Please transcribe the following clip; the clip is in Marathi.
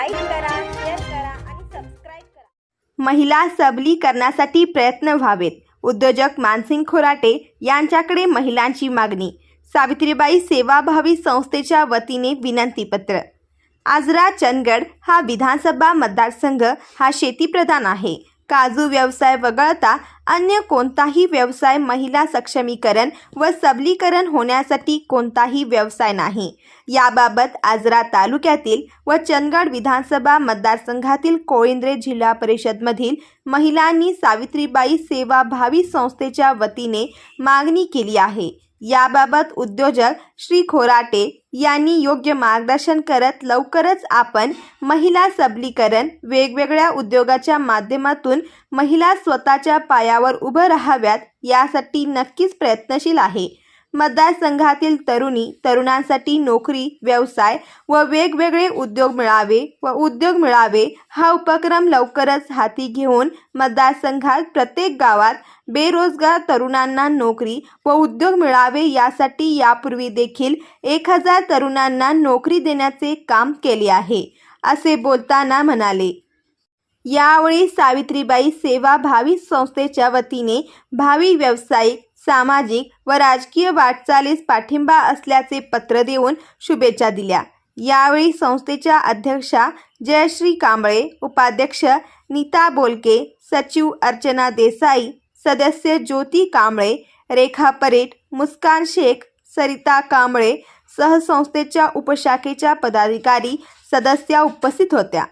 लाईक करा शेअर करा आणि सबस्क्राईब करा. महिला सबलीकरणासाठी प्रयत्न व्हावेत. उद्योजक मानसिंग खोराटे यांच्याकडे महिलांची मागणी. सावित्रीबाई सेवाभावी संस्थेच्या वतीने विनंतीपत्र. आजरा चंदगड हा विधानसभा मतदारसंघ हा शेतीप्रधान आहे. काजू व्यवसाय वगळता अन्य कोणताही व्यवसाय महिला सक्षमीकरण व सबलीकरण होण्यासाठी कोणताही व्यवसाय नाही. याबाबत आजरा तालुक्यातील व चंदगड विधानसभा मतदारसंघातील कोळिंद्रे जिल्हा परिषदमधील महिलांनी सावित्रीबाई सेवाभावी संस्थेच्या वतीने मागणी केली आहे. याबाबत उद्योजक श्री खोराटे यांनी योग्य मार्गदर्शन करत लवकरच आपण महिला सबलीकरण वेगवेगळ्या उद्योगाच्या माध्यमातून महिला स्वतःच्या पायावर उभं राहाव्यात यासाठी नक्कीच प्रयत्नशील आहे. मतदारसंघातील तरुणी तरुणांसाठी नोकरी व्यवसाय व वेगवेगळे उद्योग मिळावे व उद्योग मिळावे हा उपक्रम लवकरच हाती घेऊन मतदारसंघात प्रत्येक गावात बेरोजगार तरुणांना नोकरी व उद्योग मिळावे यासाठी यापूर्वी देखील एक हजार तरुणांना नोकरी देण्याचे काम केले आहे असे बोलताना म्हणाले. यावेळी सावित्रीबाई सेवा भावी संस्थेच्या वतीने भावी व्यावसायिक सामाजिक व राजकीय वाटचालीस पाठिंबा असल्याचे पत्र देऊन शुभेच्छा दिल्या. यावेळी संस्थेच्या अध्यक्षा जयश्री कांबळे उपाध्यक्ष नीता बोलके सचिव अर्चना देसाई सदस्य ज्योती कांबळे रेखा परेट मुस्कान शेख सरिता कांबळे सहसंस्थेच्या उपशाखेच्या पदाधिकारी सदस्या उपस्थित होत्या.